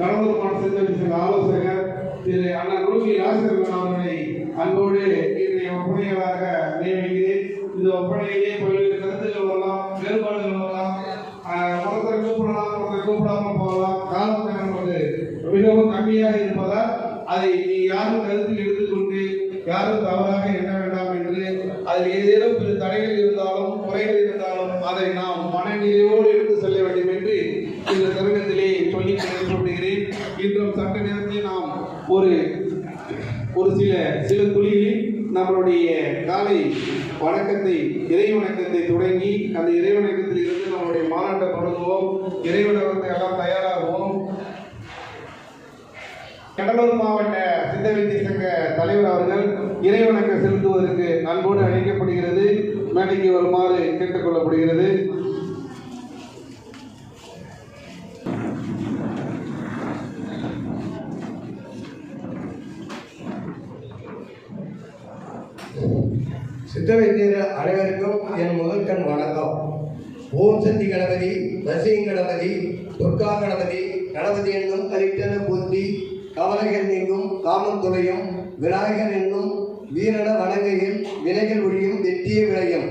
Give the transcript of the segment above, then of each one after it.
கடலூர் சிந்தனை ஆலோசகர் திரு அண்ணா ரூபி ராஜசேகரன் அவர்களை அன்போடு இன்றைய ஒப்பனைகளாக நியமிக்கிறேன். இந்த ஒப்பனையிலே பல்வேறு கருத்துக்கள் வரலாம் வேறுபாடுகள் வரலாம். ஒருத்தரை கூப்பிடலாம் ஒருத்தரை கூப்பிடாம போகலாம். காலம் நமக்கு மிகவும் கம்மியாக இருப்பதால் அதை நீ யாரும் கருத்தில் எடுத்துக்கொண்டு யாரும் தவறாக எண்ண வேண்டாம் என்று அதில் ஏதேனும் பிற தடைகள் இருந்தாலும் குறைகள் இருந்தாலும் அதை நாம் மனநிலையோடு எடுத்து செல்ல வேண்டும் என்று இந்த தருணத்திலே சொல்லி கேட்டுக்கொள்கிறேன் இன்றும் சட்ட நேரத்தில் நாம் ஒரு ஒரு சில சில துளிகளில் நம்மளுடைய காலை வணக்கத்தை இறை வணக்கத்தை தொடங்கி அந்த இறை வணக்கத்தில் இருந்து நம்மளுடைய மாநாட்டை தொடங்குவோம். இறை வணக்கத்தை எல்லாம் தயாராகுவோம். கடலூர் மாவட்ட சித்த வைத்திய சங்க தலைவர் அவர்கள் இறை வணக்கம் செலுத்துவதற்கு அன்போடு அழைக்கப்படுகிறது. மேடைக்கு வருமாறு கேட்டுக்கொள்ளப்படுகிறது. சித்த வைத்தியர் அனைவருக்கும் என் முதற்கண் வணக்கம். ஓம் சக்தி கணபதி வசியம் கணபதி துர்கா கணபதி கணபதி என்னும் கலிட்டன புத்தி கவலைகள் நீங்கும் காமம் துளையும் என்னும் வீரன வணங்கையில் வினைகள் ஒழியும் வெற்றிய விளையும்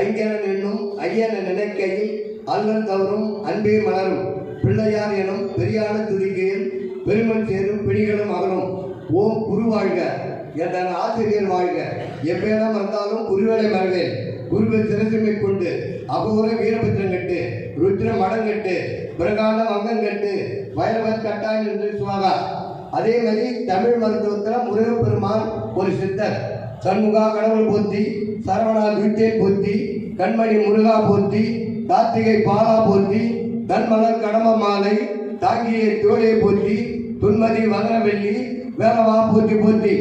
ஐங்கரன் என்னும் ஐயன நினைக்கையில் அல்லல் தவறும் அன்பே மலரும் பிள்ளையார் எனும் பெரியான துதிக்கையில் பெருமன் சேரும் பிடிகளும் அகலும். ஓம் குருவாழ்க வாழ்க என்ற ஆசிரியர் வாழ்க? எவ்வேடம் வந்தாலும் குருவேலை மறவேன் குருவை சிறசுமை கொண்டு அபூர வீரபத்திரம் கட்டு ருத்ர மடம் கட்டு பிரகாண்ட மங்கம் கட்டு வைரவர் கட்டாயம் என்று சுவாகா. அதே மாதிரி தமிழ் மருத்துவத்தில் முருகப்பெருமான் ஒரு சித்தர். சண்முகா கடவுள் போத்தி சரவணா துய்த்தே போற்றி கண்மணி முருகா போத்தி கார்த்திகை பாலா போத்தி தன்மலர் கடம மாலை தாங்கிய தோழியை போத்தி துன்மதி வதனவெள்ளி வேலவா போத்தி போத்தி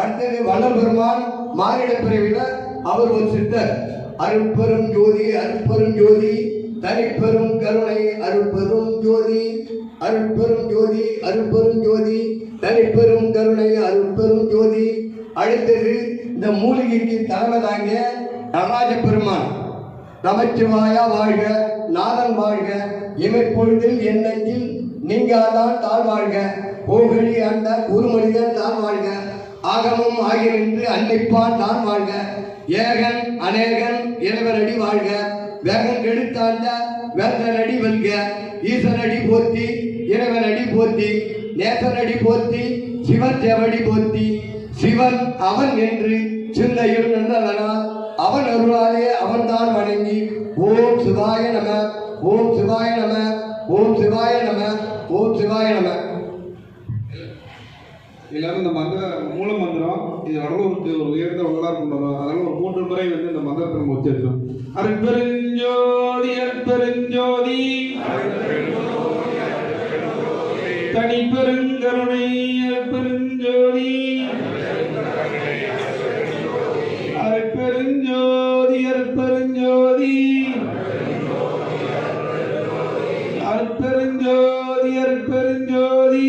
அடுத்தது வள்ளல் பெருமான் மானிட பிறவில அவர் ஒரு சித்தர். அருட்பெரும் ஜோதி அருட்பெரும் ஜோதி தனிப்பெரும் கருணை அருட்பெரும் ஜோதி அருட்பெரும் ஜோதி அருட்பெரும் ஜோதி தனிப்பெரும் கருணை அருட்பெரும் ஜோதி. அடுத்தது இந்த மூலிகைக்கு தலைமை தாங்க நடராஜ பெருமான் நமச்சிவாயா வாழ்க நாதன் வாழ்க இமைப்பொழுதில் என் நெஞ்சில் நீங்காதான் தாழ் வாழ்க போகழி அந்த குருமனிதன் தான் வாழ்க ஆகமும் ஆகிய நின்று அன்னிப்பான் தான் வாழ்க. ஏகன் அநேகன் இறைவனடி வாழ்க. வேகன் கெடுத்தாண்ட வேந்தனடி வெல்க. ஈசனடி போத்தி இறைவனடி போத்தி நேசனடி போர்த்தி சிவன் செவடி போத்தி சிவன் அவன் என்று சிந்தையில் நின்றதனால் அவன் அருளாலே அவன்தான் வணங்கி. ஓம் சிவாய நம ஓம் சிவாய நம ஓம் சிவாய நம ஓம் சிவாய நம. எல்லாரும் இந்த மந்திர மூல மந்திரம் இது வடலூருக்கு ஒரு உயர்ந்த வரலாறு கொண்டு வரும் அதனால ஒரு மூன்று முறை வந்து இந்த மந்திரத்தை நம்ம உச்சரிக்கிறோம் அருட்பெருஞ்சோதி அருட்பெருஞ்சோதி. தனிப்பெருங்கருணை அருட்பெருஞ்சோதி. அருட்பெருஞ்சோதி அருட்பெருஞ்சோதி. அருட்பெருஞ்சோதி அருட்பெருஞ்சோதி.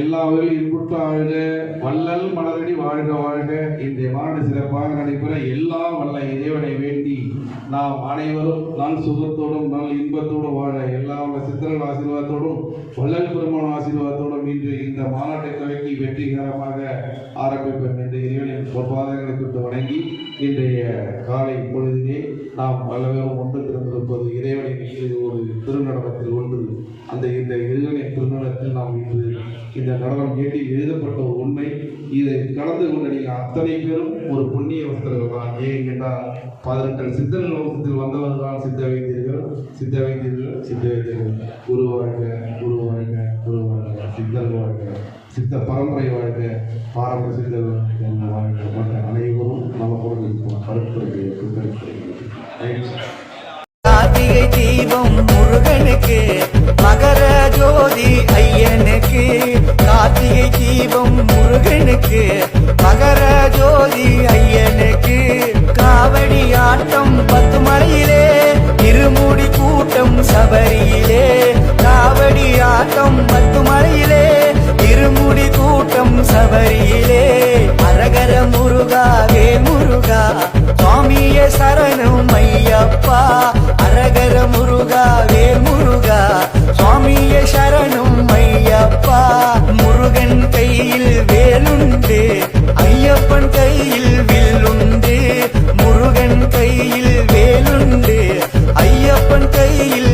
எல்லா வகையிலும் இன்புற்று ஆழ்க வள்ளல் மலரடி வாழ்க வாழ்க. இந்த மாடு சிறப்பாக நடைபெற எல்லா வல்ல இறைவனை வேண்டி நாம் அனைவரும் நல் சுகத்தோடும் நல் இன்பத்தோடும் வாழ எல்லா வல்ல சித்தர்கள் ஆசீர்வாதத்தோடும் வள்ளல் பெருமான் ஆசீர்வாதத்தோடும் இன்று இந்த மாநாட்டை துவக்கி வெற்றிகரமாக ஆரம்பிப்போம் என்று இறைவனின் பொற்பாதங்களை கொண்டு வணங்கி இன்றைய காலை பொழுதிலே நாம் பலவரும் ஒன்று திறந்திருப்பது இறைவனின் ஒரு திருநடனத்தில் ஒன்று. அந்த இந்த இறைவனின் திருநடனத்தில் நாம் இன்று இந்த நடனம் ஏற்றி எழுதப்பட்ட ஒரு உண்மை. இதை கலந்து கொண்ட நீங்கள் அத்தனை பேரும் ஒரு புண்ணிய வஸ்தர்கள் தான். ஏன் கேட்டால் பதினெட்டு சித்தர்கள் வம்சத்தில் வந்தவர்கள் தான் சித்த வைத்தியர்கள் சித்த வைத்தியர்கள் சித்த வைத்தியர்கள் குரு வாழ்க குரு வாழ்க குரு வாழ்க. சித்தர் வாழ்க சித்த பரம்பரை வாழ்க. பாரம்பரிய சித்தர் வாழ்க மற்ற அனைவரும் நமக்கோடு இருக்கும் கருத்துரை கருத்துரை கார்த்திகை தீபம் முருகனுக்கு மகர ஜோதி ஐயனுக்கு கார்த்திகை தீபம் முருகனுக்கு மகர ஜோதி ஐயனுக்கு காவடி ஆட்டம் பத்து மலையிலே இருமுடி கூட்டம் சபரியிலே காவடி ஆட்டம் பத்து மலையிலே இருமுடி கூட்டம் சபரியிலே. அரகர முருகா வே முருகா சுவாமிய சரணம் ஐயப்பா. அரகர முருகா வே முருகா சுவாமிய சரணம் கையில் வேலுண்டு ஐயப்பன் கையில் வில்லுண்டு முருகன் கையில் வேலுண்டு ஐயப்பன் கையில்